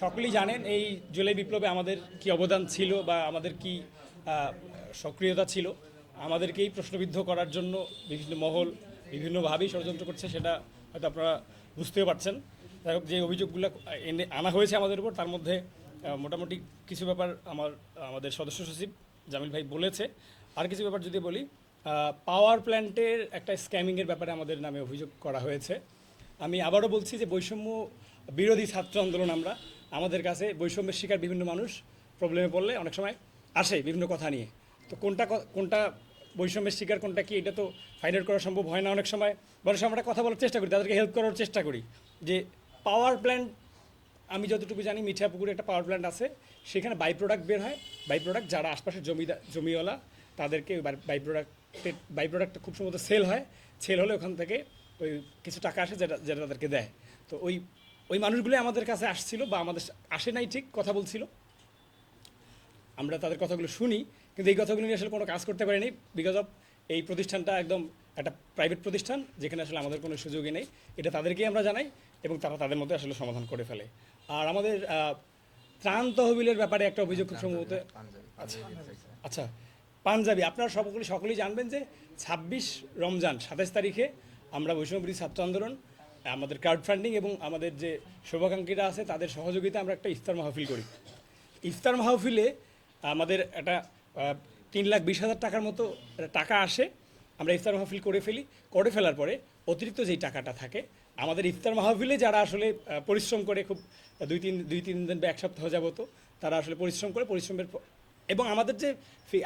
সকলেই জানেন এই জুলাই বিপ্লবে আমাদের কি অবদান ছিল বা আমাদের কি সক্রিয়তা ছিল। আমাদেরকেই প্রশ্নবিদ্ধ করার জন্য বিভিন্ন মহল বিভিন্নভাবেই ষড়যন্ত্র করছে সেটা হয়তো আপনারা বুঝতেও পারছেন। যাই হোক, যে অভিযোগগুলো এনে আনা হয়েছে আমাদের উপর, তার মধ্যে মোটামুটি কিছু ব্যাপার আমার, আমাদের সদস্য সচিব জামিল ভাই বলেছে। আর কিছু ব্যাপার যদি বলি পাওয়ার প্ল্যান্টের একটা স্ক্যামিংয়ের ব্যাপারে আমাদের নামে অভিযোগ করা হয়েছে। আমি আবারও বলছি যে বৈষম্য বিরোধী ছাত্র আন্দোলন আমরা আমাদের কাছে বৈষম্যের শিকার বিভিন্ন মানুষ প্রবলেমে পড়লে অনেক সময় আসে বিভিন্ন কথা নিয়ে। তো কোনটা কোনটা বৈষম্যের শিকার, কোনটা কি, এটা তো ফাইন্ড আউট করা সম্ভব হয় না অনেক সময়। সময় আমরা কথা বলার চেষ্টা করি, তাদেরকে হেল্প করার চেষ্টা করি। যে পাওয়ার প্ল্যান্ট আমি যতটুকু জানি মিঠাপুকুরে একটা পাওয়ার প্ল্যান্ট আছে, সেখানে বাই প্রোডাক্ট বের হয়। বাই প্রোডাক্ট যারা আশপাশের জমিদা জমিওয়ালা, তাদেরকে বাই প্রোডাক্টের বাই প্রোডাক্টটা খুব সম্ভবত সেল হয়। সেল হলে ওখান থেকে ওই কিছু টাকা আসে যেটা যেটা তাদেরকে দেয়। তো ওই ওই মানুষগুলো আমাদের কাছে আসছিল বা আমাদের আসে নাই ঠিক কথা বলছিল। আমরা তাদের কথাগুলো শুনি কিন্তু এই কথাগুলো নিয়ে আসলে কোনো কাজ করতে পারিনি বিকজ অফ এই প্রতিষ্ঠানটা একদম একটা প্রাইভেট প্রতিষ্ঠান যেখানে আসলে আমাদের কোনো সুযোগই নেই। এটা তাদেরকেই আমরা জানাই এবং তারা তাদের মধ্যে আসলে সমাধান করে ফেলে। আর আমাদের ত্রাণ তহবিলের ব্যাপারে একটা অভিযোগ খুব সম্ভবত আচ্ছা। আচ্ছা পাঞ্জাবি। আপনারা সকলে সকলেই জানবেন যে ছাব্বিশ রমজান সাতাশ তারিখে আমরা বৈষ্ণবী ছাত্র আন্দোলন আমাদের ক্রাউড ফান্ডিং এবং আমাদের যে শুভাকাঙ্ক্ষীরা আছে, তাদের সহযোগিতা আমরা একটা ইফতার মাহফিল করি। ইফতার মাহফিলে আমাদের একটা তিন লাখ বিশ হাজার টাকার মতো টাকা আসে। আমরা ইফতার মাহফিল করে ফেলি। করে ফেলার পরে অতিরিক্ত যেই টাকাটা থাকে, আমাদের ইফতার মাহফিলে যারা আসলে পরিশ্রম করে খুব দুই তিন দুই তিন দিন বা এক সপ্তাহ যাবত, তারা আসলে পরিশ্রম করে, পরিশ্রমের এবং আমাদের যে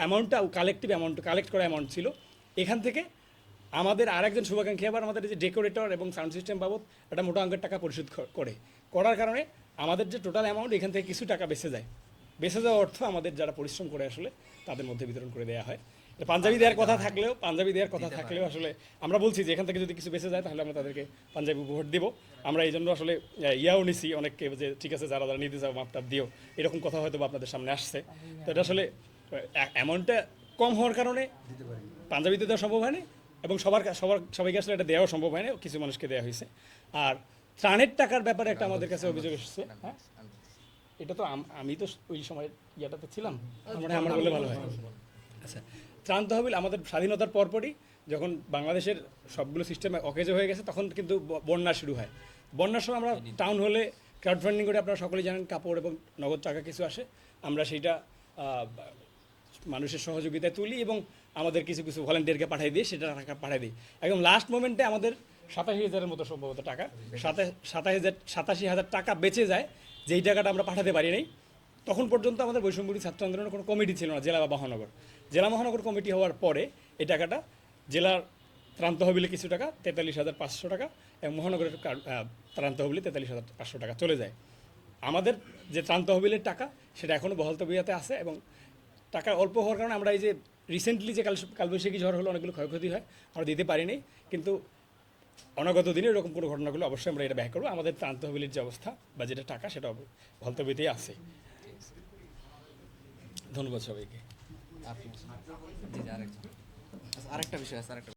অ্যামাউন্টটা কালেকটিভ অ্যামাউন্ট কালেক্ট করা অ্যামাউন্ট ছিল, এখান থেকে আমাদের আরেকজন শুভাকাঙ্ক্ষী আবার আমাদের যে ডেকোরেটর এবং সাউন্ড সিস্টেম বাবদ একটা মোটা অঙ্কের টাকা পরিশোধ করে। করার কারণে আমাদের যে টোটাল অ্যামাউন্ট এখান থেকে কিছু টাকা বেঁচে যায়। বেঁচে যাওয়া অর্থ আমাদের যারা পরিশ্রম করে আসলে তাদের মধ্যে বিতরণ করে দেওয়া হয়। পাঞ্জাবি দেওয়ার কথা থাকলেও পাঞ্জাবি দেওয়ার কথা থাকলেও আসলে আমরা বলছি যে এখান থেকে যদি কিছু বেঁচে যায় তাহলে আমরা তাদেরকে পাঞ্জাবি উপহার দিব। আমরা এই জন্য আসলে ইয়াও নিছি। অনেককে যে ঠিক আছে যারা যারা নিতে চাও মাপটাপ দিও। এরকম কথা হয়তো বা আপনাদের সামনে আসছে। তো এটা আসলে অ্যামাউন্টটা কম হওয়ার কারণে পাঞ্জাবিতে দেওয়া সম্ভব হয়নি। এবং সবার সবার সবাইকে আসলে এটা দেওয়া সম্ভব হয়নি কিছু মানুষকে দেওয়া হয়েছে। আর ত্রাণের টাকার ব্যাপারে একটা আমাদের কাছে অভিযোগ এসেছে হ্যাঁ? এটা তো আমি তো ওই সময় ইয়াটাতে ছিলাম মনে আমার বললে ভালো হয়। আচ্ছা ত্রাণ তহবিল আমাদের স্বাধীনতার পরপরই যখন বাংলাদেশের সবগুলো সিস্টেমে অকেজ হয়ে গেছে তখন কিন্তু বন্যা শুরু হয়। বন্যার সময় আমরা টাউন হলে ক্রাউড ফান্ডিং করে আপনারা সকলেই জানেন কাপড় এবং নগদ টাকা কিছু আসে। আমরা সেইটা মানুষের সহযোগিতায় তুলি এবং আমাদের কিছু কিছু ভলেন্টিয়ারকে পাঠিয়ে দিই, সেটা টাকা পাঠিয়ে দিই। একদম লাস্ট মোমেন্টে আমাদের সাতাশি হাজারের মতো সম্ভবত টাকা, সাতাশ, সাতাশি হাজার সাতাশি হাজার টাকা বেঁচে যায়, যেই টাকাটা আমরা পাঠাতে পারি নাই। তখন পর্যন্ত আমাদের বৈষম্যী ছাত্র আন্দোলনের কোনো কমিটি ছিল না, জেলা বা মহানগর। জেলা মহানগর কমিটি হওয়ার পরে এই টাকাটা জেলার ত্রাণ তহবিলে কিছু টাকা, তেতাল্লিশ হাজার পাঁচশো টাকা এবং মহানগরের ত্রাণ তহবিলে তেতাল্লিশ হাজার পাঁচশো টাকা চলে যায়। আমাদের যে ত্রাণ তহবিলের টাকা, সেটা এখনও বহাল তবিয়াতে আছে এবং টাকা অল্প হওয়ার কারণে আমরা এই যে রিসেন্টলি যে কাল কালবৈশাখী ঝড় হলো অনেকগুলো ক্ষয়ক্ষতি হয় আমরা দিতে পারিনি। কিন্তু অনাগত দিনে এরকম কোনো ঘটনাগুলো অবশ্যই আমরা এটা ব্যয় করব। আমাদের ত্রাণ তহবিলের যে অবস্থা বা যেটা টাকা সেটা ভলতবিতেই আছে। ধন্যবাদ সবাইকে। আচ্ছা, আরেকটা বিষয় আছে আরেকটা